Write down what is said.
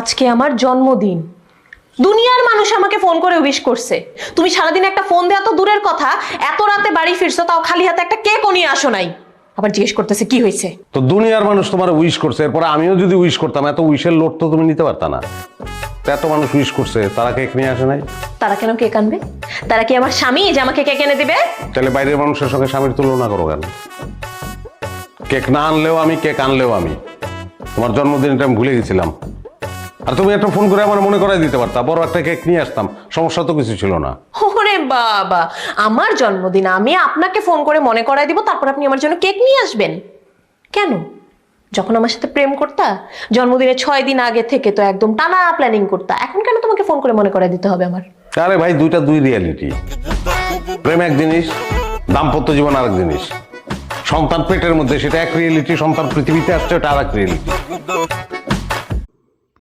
আজকে আমার জন্মদিন। দুনিয়ার মানুষ আমাকে ফোন করে উইশ করছে। তুমি সারাদিন একটা ফোন দেওয়া তো দূরের কথা এত রাতে বাড়ি ফিরছো তাও খালি হাতে একটা কেকও নিয়ে আসো নাই। আবার জিজ্ঞেস করতেছে কি হয়েছে? তো দুনিয়ার মানুষ তোমার উইশ করছে এরপর আমিও যদি উইশ করতাম এত উইশের লোড তো তুমি নিতে পারতা না। এত মানুষ উইশ করছে তারা কেক নিয়ে আসে নাই। তারা কেন কেক আনবে? তারা কি আমার স্বামী যে আমাকে কেক এনে দিবে? তাহলে বাইরের মানুষের সঙ্গে স্বামীর তুলনা করো কেন? কেক না আনলেও আমি কেক আনলেও আমি। তোমার জন্মদিনটা আমি ভুলে গেছিলাম। আর তুমি একটা ফোন করে আমার মনে করাই দিতে পারতা বড় একটা কেক নিয়ে আসতাম সমস্যা তো কিছু ছিল না। ওরে বাবা আমার জন্মদিন আমি আপনাকে ফোন করে মনে করাই দিব তারপর আপনি আমার জন্য কেক নিয়ে আসবেন। কেন? যখন আমার সাথে প্রেম করতা জন্মদিনের ছয় দিন আগে থেকে তো একদম টানা প্ল্যানিং করতা এখন কেন তোমাকে ফোন করে মনে করাই দিতে হবে আমার? আরে ভাই দুইটা দুই রিয়ালিটি প্রেম এক জিনিস দাম্পত্য জীবন আরেক জিনিস। সন্তান পেটের মধ্যে সেটা এক রিয়েলিটি সন্তান পৃথিবীতে আসছে ওটা আর এক রিয়েলিটি